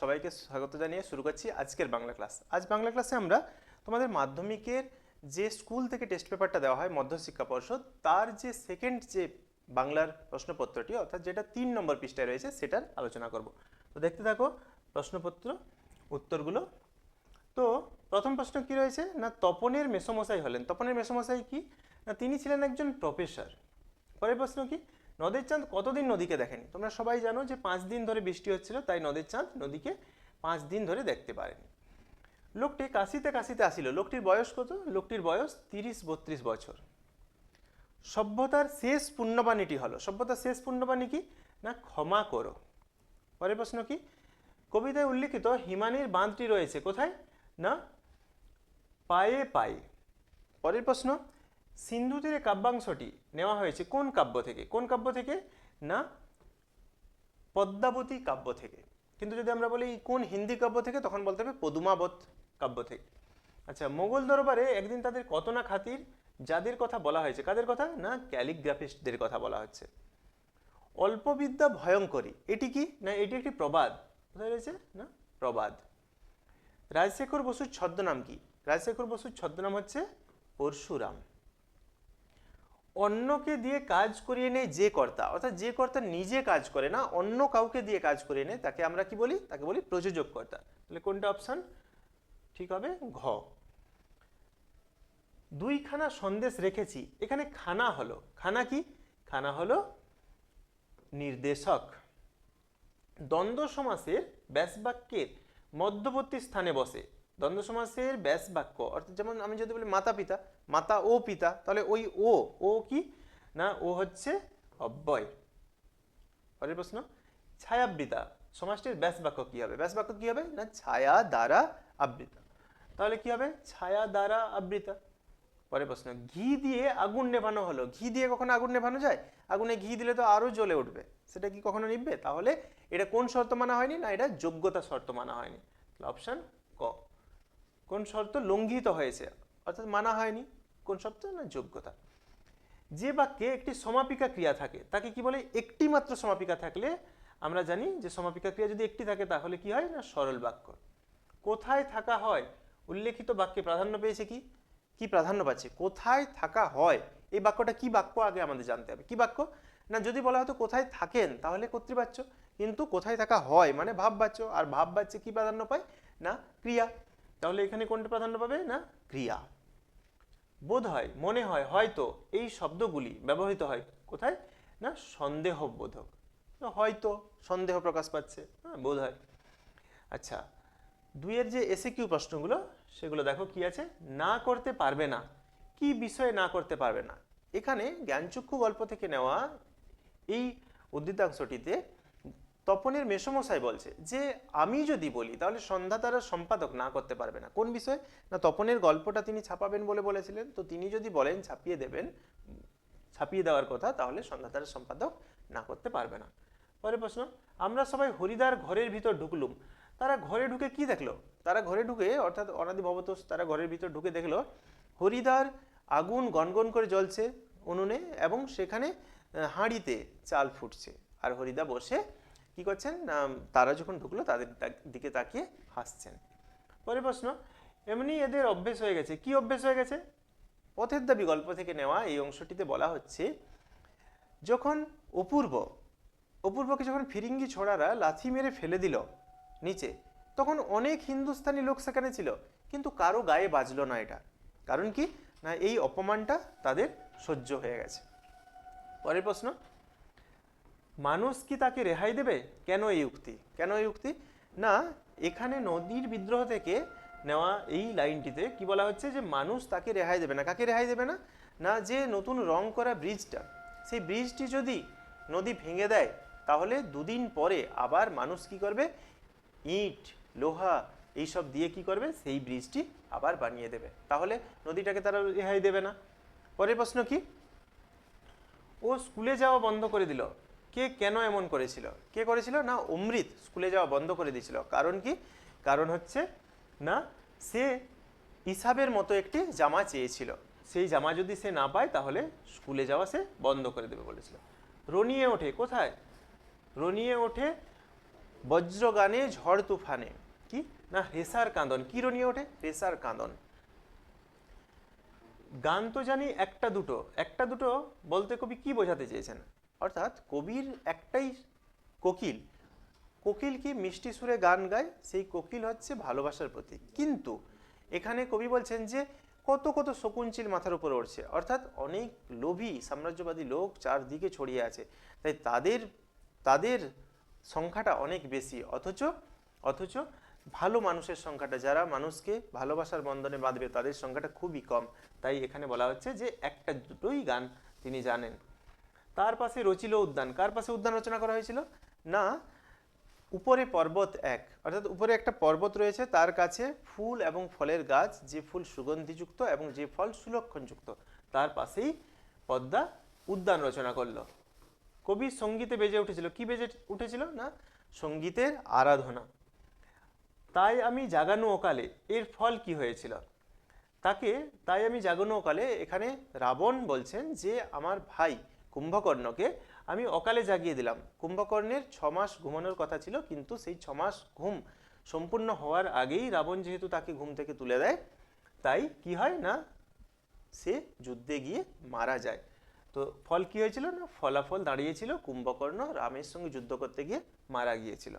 সবাইকে স্বাগত জানিয়ে শুরু করছি আজকের বাংলা ক্লাস। আজ বাংলা ক্লাসে আমরা তোমাদের মাধ্যমিকের যে স্কুল থেকে টেস্ট পেপারটা দেওয়া হয়, মধ্যশিক্ষা পর্ষদ, তার যে সেকেন্ড যে বাংলার প্রশ্নপত্রটি, অর্থাৎ যেটা তিন নম্বর পৃষ্ঠায় রয়েছে, সেটার আলোচনা করব। তো দেখতে থাকো প্রশ্নপত্র, উত্তরগুলো। তো প্রথম প্রশ্ন কি রয়েছে? না, তপনের মেসমশাই হলেন। তপনের মেসমশাই কি? না, তিনি ছিলেন একজন প্রফেসর পরের প্রশ্ন কি? নদের চাঁদ কতদিন নদীকে দেখেনি? তোমরা সবাই জানো যে পাঁচ দিন ধরে বৃষ্টি হচ্ছিল, তাই নদের চাঁদ নদীকে পাঁচ দিন ধরে দেখতে পারেনি। লোকটি কাশিতে কাশিতে আসিল। লোকটির বয়স কত? লোকটির বয়স তিরিশ বত্রিশ বছর। সভ্যতার শেষ পুণ্যবাণীটি হলো, সভ্যতার শেষ পুণ্যবাণী কি? না, ক্ষমা করো। পরের প্রশ্ন কি? কবিতায় উল্লিখিত হিমানির বাঁধটি রয়েছে কোথায়? না, পায়ে পায়ে। পরের প্রশ্ন সিন্ধু তীরে কাব্যাংশটি নেওয়া হয়েছে কোন কাব্য থেকে? কোন কাব্য থেকে? না, পদ্মাবতী কাব্য থেকে। কিন্তু যদি আমরা বলি কোন হিন্দি কাব্য থেকে, তখন বলতে হবে পদুমাবত কাব্য থেকে। আচ্ছা মোগল দরবারে একদিন তাদের কত না খাতির যাদের কথা বলা হয়েছে? কাদের কথা? না, ক্যালিগ্রাফিস্টদের কথা বলা হচ্ছে। অল্পবিদ্যা ভয়ঙ্করী। এটি কি? না, এটি একটি প্রবাদ। কোথায় রয়েছে? না, প্রবাদ। রাজশেখর বসুর ছদ্মনাম কি? রাজশেখর বসুর ছদ্মনাম হচ্ছে পরশুরাম। অন্যকে দিয়ে কাজ করিয়ে নেয় যে কর্তা। অর্থাৎ যে কর্তা নিজে কাজ করে না, অন্য কাউকে দিয়ে কাজ করিয়ে নেয়, তাকে আমরা কি বলি? তাকে বলি প্রযোজক কর্তা। তাহলে কোনটা অপশন ঠিক হবে ঘ। দুইখানা সন্দেশ রেখেছি। এখানে খানা হলো। খানা কি? খানা হলো নির্দেশক। দ্বন্দ্ব সমাসের ব্যাস বাক্যের মধ্যবর্তী স্থানে বসে। দ্বন্দ্ব সমাসের ব্যাস বাক্য। অর্থাৎ যেমন আমি যদি বলি মাতা পিতা, মাতা ও পিতা, তাহলে ওই ও ও কি? না, ও হচ্ছে অব্যয়। পরের প্রশ্ন, ছায়াবৃতা, সমাজটির ব্যাস বাক্য কি হবে? ব্যাস বাক্য কি হবে? না, ছায়া দ্বারা আবৃতা। তাহলে কি হবে? ছায়া দ্বারা আবৃতা। পরের প্রশ্ন, ঘি দিয়ে আগুন নেভানো হলো। ঘি দিয়ে কখনো আগুন নেভানো যায়? আগুনে ঘি দিলে তো আরও জ্বলে উঠবে। সেটা কি কখনো নিভবে তাহলে এটা কোন শর্ত মানা হয়নি? না, এটা যোগ্যতা শর্ত মানা হয়নি। অপশন ক। কোন শর্ত লঙ্ঘিত হয়েছে? অর্থাৎ মানা হয়নি। কোন শর্ত? না, যোগ্যতা। যে বাক্যে একটি সমাপিকা ক্রিয়া থাকে, তাকে কি বলে? একটি মাত্র সমাপিকা থাকলে আমরা জানি যে সমাপিকা ক্রিয়া যদি একটি থাকে, তাহলে কি হয়? না, সরল বাক্য। কোথায় থাকা হয়? উল্লেখিত বাক্যে প্রাধান্য পেয়েছে কি? কি প্রাধান্য পাচ্ছে? কোথায় থাকা হয়? এই বাক্যটা কি বাক্য? আগে আমাদের জানতে হবে। কি বাক্য? না, যদি বলা হতো কোথায় থাকেন, তাহলে কর্তৃবাচ্য কিন্তু কোথায় থাকা হয় মানে ভাববাচ্য। আর ভাববাচ্যে কি প্রাধান্য পায়? না, ক্রিয়া। তাহলে এখানে কোনটা প্রাধান্য পাবে? না? ক্রিয়া। বোধ হয়, মনে হয়, হয়তো এই শব্দগুলি ব্যবহৃত হয়। কোথায়? না, সন্দেহবোধক। হয়তো সন্দেহ প্রকাশ পাচ্ছে। হ্যাঁ বোধ হয়। আচ্ছা দুইয়ের যে এসে কিউ প্রশ্নগুলো, সেগুলো দেখো কি আছে? না করতে পারবে না। কি বিষয়ে না করতে পারবে না? এখানে জ্ঞানচক্ষু গল্প থেকে নেওয়া এই উদ্ধৃতাংশটিতে তপনের মেসমশাই বলছে যে, আমি যদি বলি, তাহলে সন্ধ্যা তারা সম্পাদক না করতে পারবে না। কোন বিষয়ে? না, তপনের গল্পটা তিনি ছাপাবেন বলে বলেছিলেন। তো তিনি যদি বলেন, ছাপিয়ে দেবেন, ছাপিয়ে দেওয়ার কথা, তাহলে সন্ধ্যা তারা সম্পাদক না করতে পারবে না। পরের প্রশ্ন, আমরা সবাই হরিদার ঘরের ভিতর ঢুকলুম। তারা ঘরে ঢুকে কি দেখল? তারা ঘরে ঢুকে, অর্থাৎ অনাদি ভবতোষ তারা ঘরের ভিতর ঢুকে দেখল, হরিদার আগুন গনগন করে জ্বলছে উনুনে এবং সেখানে হাঁড়িতে চাল ফুটছে। আর হরিদা বসে কি করছেন? তারা যখন ঢুকলো, তাদের দিকে তাকিয়ে হাসছেন। পরের প্রশ্ন, এমনি এদের অভ্যেস হয়ে গেছে। কি অভ্যেস হয়ে গেছে? পথের দাবি গল্প থেকে নেওয়া, এই অংশটিতে বলা হচ্ছে, যখন অপূর্ব, অপূর্বকে যখন ফিরিঙ্গি ছোড়ারা লাথি মেরে ফেলে দিল নিচে, তখন অনেক হিন্দুস্তানি লোক সেখানে ছিল, কিন্তু কারও গায়ে বাজলো না এটা। কারণ কি? না, এই অপমানটা তাদের সহ্য হয়ে গেছে। পরের প্রশ্ন মানুষ কি তাকে রেহাই দেবে? কেন এই উক্তি? কেন এই উক্তি? না, এখানে নদীর বিদ্রোহ থেকে নেওয়া এই লাইনটিতে কি বলা হচ্ছে যে মানুষ তাকে রেহাই দেবে না। কাকে রেহাই দেবে না? না, যে নতুন রং করা ব্রিজটা সেই ব্রিজটি যদি নদী ভেঙে দেয়, তাহলে দুদিন পরে আবার মানুষ কি করবে? ইট, লোহা এইসব দিয়ে কি করবে? সেই ব্রিজটি আবার বানিয়ে দেবে। তাহলে নদীটাকে তারা রেহাই দেবে না। পরের প্রশ্ন কি? ও স্কুলে যাওয়া বন্ধ করে দিল। কে কেন এমন করেছিল? কে করেছিল? না, অমৃত স্কুলে যাওয়া বন্ধ করে দিয়েছিল। কারণ কি? কারণ হচ্ছে, না, সে ইসাবের মতো একটি জামা চেয়েছিল। সেই জামা যদি সে না পায়, তাহলে স্কুলে যাওয়া সে বন্ধ করে দেবে বলেছিল। রনিয়ে ওঠে কোথায়? রনিয়ে ওঠে বজ্রগানে ঝড় তুফানে। কি? না, রেসার কাঁদন। কি রনিয়ে ওঠে? রেসার কাঁদন। গান তো জানি একটা দুটো। একটা দুটো বলতে কবি কি বোঝাতে চেয়েছেন? অর্থাৎ কবির একটাই কোকিল। কোকিল কি মিষ্টি সুরে গান গায়? সেই কোকিল হচ্ছে ভালোবাসার প্রতীক। কিন্তু এখানে কবি বলছেন যে কত কত শকুনচিল মাথার উপরে উঠছে অর্থাৎ অনেক লোভী, সাম্রাজ্যবাদী লোক চারদিকে ছড়িয়ে আছে। তাই তাদের তাদের সংখ্যাটা অনেক বেশি। অথচ অথচ ভালো মানুষের সংখ্যাটা, যারা মানুষকে ভালোবাসার বন্ধনে বাঁধবে, তাদের সংখ্যাটা খুবই কম। তাই এখানে বলা হচ্ছে যে একটা দুটোই গান তিনি জানেন। তার পাশে রচিল উদ্যান। কার পাশে উদ্যান রচনা করা হয়েছিল? না, উপরে পর্বত এক। অর্থাৎ উপরে একটা পর্বত রয়েছে, তার কাছে ফুল এবং ফলের গাছ, যে ফুল সুগন্ধিযুক্ত এবং যে ফল সুলক্ষণযুক্ত, তার পাশেই পদ্মা উদ্যান রচনা করল। কবি সঙ্গীতে বেজে উঠেছিল। কি বেজে উঠেছিল? না, সঙ্গীতের আরাধনা। তাই আমি জাগানো অকালে, এর ফল কি হয়েছিল? তাকে তাই আমি জাগানো অকালে এখানে রাবণ বলছেন যে, আমার ভাই কুম্ভকর্ণকে আমি অকালে জাগিয়ে দিলাম। কুম্ভকর্ণের ছ মাস ঘুমানোর কথা ছিল, কিন্তু সেই ছ মাস ঘুম সম্পূর্ণ হওয়ার আগেই রাবণ যেহেতু তাকে ঘুম থেকে তুলে দেয়, তাই কি হয় না, সে যুদ্ধে গিয়ে মারা যায়। তো ফল কি হয়েছিল না? ফলাফল দাঁড়িয়েছিল, কুম্ভকর্ণ রামের সঙ্গে যুদ্ধ করতে গিয়ে মারা গিয়েছিল।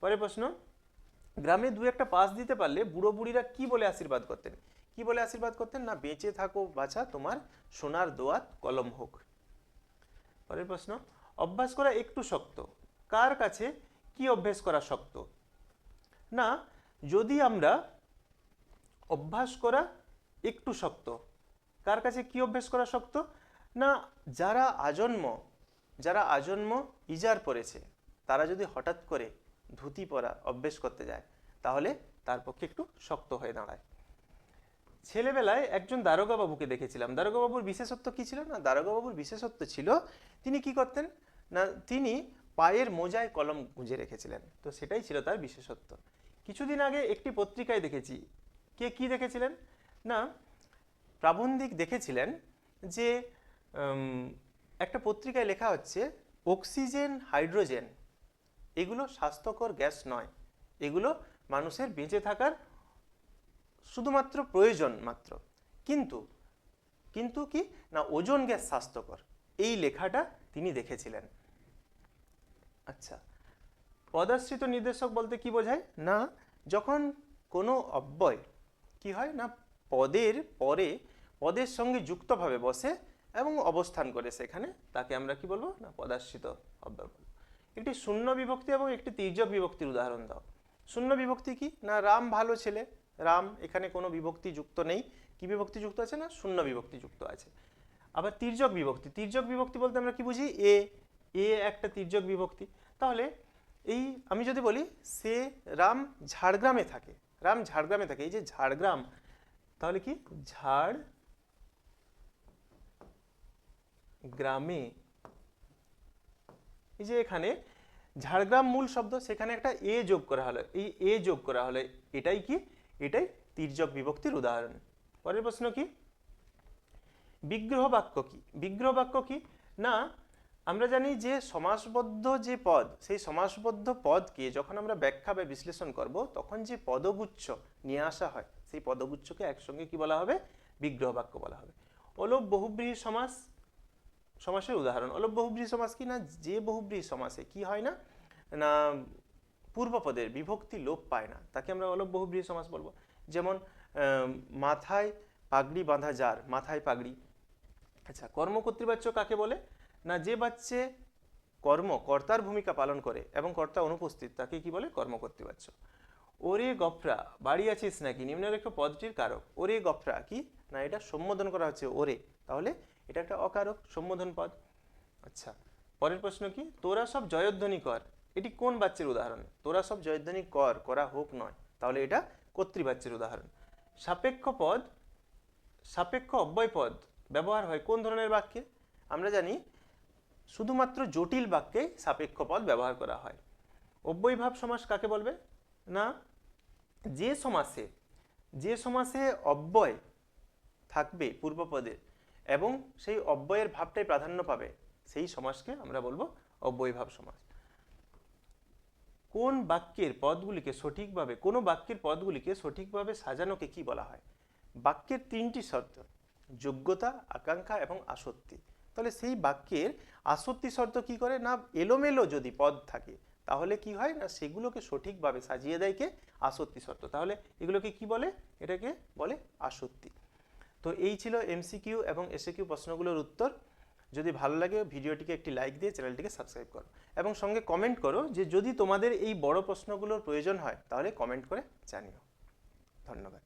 পরের প্রশ্ন, গ্রামে দু একটা পাস দিতে পারলে বুড়ো বুড়িরা কি বলে আশীর্বাদ করতেন? কি বলে আশীর্বাদ করতেন? না, বেঁচে থাকো বাছা, তোমার সোনার দোয়াত কলম হোক। পরের প্রশ্ন, অভ্যাস করা একটু শক্ত। কার কাছে কি অভ্যাস করা শক্ত? না, যদি আমরা অভ্যাস করা একটু শক্ত, কার কাছে কি অভ্যাস করা শক্ত? না, যারা আজন্ম যারা আজন্ম ইজার পড়েছে, তারা যদি হঠাৎ করে ধুতি পরা অভ্যেস করতে যায়, তাহলে তার পক্ষে একটু শক্ত হয়ে দাঁড়ায়। ছেলেবেলায় একজন দারোগা বাবুকে দেখেছিলাম। দারোগা বাবুর বিশেষত্ব কি ছিল না? দারোগা বাবুর বিশেষত্ব ছিল, তিনি কি করতেন? না, তিনি পায়ের মোজায় কলম গুঁজে রেখেছিলেন। তো সেটাই ছিল তার বিশেষত্ব। কিছুদিন আগে একটি পত্রিকায় দেখেছি। কে কি দেখেছিলেন? না, প্রাবন্ধিক দেখেছিলেন যে একটা পত্রিকায় লেখা হচ্ছে, অক্সিজেন, হাইড্রোজেন, এগুলো স্বাস্থ্যকর গ্যাস নয়। এগুলো মানুষের বেঁচে থাকার শুধুমাত্র প্রয়োজন মাত্র। কিন্তু কিন্তু কি? না, ওজন গ্যাস স্বাস্থ্যকর। এই লেখাটা তিনি দেখেছিলেন। আচ্ছা পদাশ্রিত নির্দেশক বলতে কি বোঝায়? না, যখন কোনো অব্যয়, কি হয়? না, পদের পরে, পদের সঙ্গে যুক্তভাবে বসে এবং অবস্থান করে সেখানে, তাকে আমরা কি বলব? না, পদাশ্রিত অব্যয় বলব। একটি শূন্য বিভক্তি এবং একটি তির্যক বিভক্তির উদাহরণ দাও। শূন্য বিভক্তি কি? না, রাম ভালো ছেলে রাম, এখানে কোনো বিভক্তি যুক্ত নেই। কি বিভক্তি যুক্ত আছে না? শূন্য বিভক্তি যুক্ত আছে। আবার তির্যক বিভক্তি। তির্যক বিভক্তি বলতে আমরা কি বুঝি? এ এ একটা তির্যক বিভক্তি। তাহলে এই আমি যদি বলি, সে রাম ঝাড়গ্রামে থাকে। রাম ঝাড়গ্রামে থাকে। এই যে ঝাড়গ্রাম, তাহলে কি? ঝাড় গ্রামে এই যে এখানে, ঝাড়গ্রাম মূল শব্দ, সেখানে একটা এ যোগ করা হলো। এই এ যোগ করা হলো। এটাই কি? এটাই তির্যক বিভক্তির উদাহরণ। পরের প্রশ্ন কি? বিগ্রহ বাক্য কি? বিগ্রহ বাক্য কি? না, আমরা জানি যে সমাসবদ্ধ যে পদ, সেই সমাসবদ্ধ পদকে যখন আমরা ব্যাখ্যা বা বিশ্লেষণ করব, তখন যে পদগুচ্ছ নিয়ে আসা হয়, সেই পদগুচ্ছকে একসঙ্গে কি বলা হবে? বিগ্রহ বাক্য বলা হবে। অলোপ বহুব্রীহি সমাস, সমাসের উদাহরণ। অলোপ বহুব্রীহি সমাস কি না? যে বহুব্রীহি সমাসে কি হয় না? না পূর্বপদের বিভক্তি লোপ পায় না। তাকে আমরা অলোপ বহুব্রীহি সমাস বলব। যেমন মাথায় পাগড়ি বাঁধা যার মাথায় পাগড়ি। আচ্ছা কর্মকর্তৃবাচ্য কাকে বলে? না, যে বাচ্চে কর্ম, কর্তার ভূমিকা পালন করে এবং কর্তা অনুপস্থিত, তাকে কি বলে? কর্মকর্তৃবাচ্য ওরে গফরা, বাড়ি আছিস নাকি? নিম্নরেখ পদটির কারক। ওরে গফরা, কি? না, এটা সম্বোধন করা হচ্ছে ওরে। তাহলে এটা একটা অকারক সম্বোধন পদ। আচ্ছা পরের প্রশ্ন কি? তোরা সব জয়ধ্বনি কর। এটি কোন বাচ্চের উদাহরণ? তোরা সব জয়ধ্বনি কর, করা হোক নয়। তাহলে এটা কর্তৃবাচ্যের উদাহরণ। সাপেক্ষ পদ, সাপেক্ষ অব্যয় পদ ব্যবহার হয় কোন ধরনের বাক্যে? আমরা জানি শুধুমাত্র জটিল বাক্যে সাপেক্ষ পদ ব্যবহার করা হয়। অব্যয়ভাব সমাস কাকে বলবে? না, যে সমাসে যে সমাসে অব্যয় থাকবে পূর্বপদে এবং সেই অব্যয়ের ভাবটাই প্রাধান্য পাবে, সেই সমাসকে আমরা বলব অব্যয়ভাব সমাস। কোন বাক্যের পদগুলিকে সঠিকভাবে, কোনো বাক্যের পদগুলিকে সঠিকভাবে সাজানোকে কি বলা হয়? বাক্যের তিনটি শর্ত, যোগ্যতা, আকাঙ্ক্ষা এবং আসক্তি। তাহলে সেই বাক্যের আসক্তি শর্ত কি করে? না, এলোমেলো যদি পদ থাকে, তাহলে কি হয়? না, সেগুলোকে সঠিকভাবে সাজিয়ে দেয় কে? আসক্তি শর্ত। তাহলে এগুলোকে কি বলে? এটাকে বলে আসক্তি। তো এই ছিল এমসিকিউ এবং এসএকিউ প্রশ্নগুলোর উত্তর। যদি ভালো লাগে ভিডিওটিকে একটি লাইক দিয়ে চ্যানেলটিকে সাবস্ক্রাইব করো। এবং সঙ্গে কমেন্ট করো যে যদি তোমাদের এই বড় প্রশ্নগুলোর প্রয়োজন হয়, তাহলে কমেন্ট করে জানিও। ধন্যবাদ।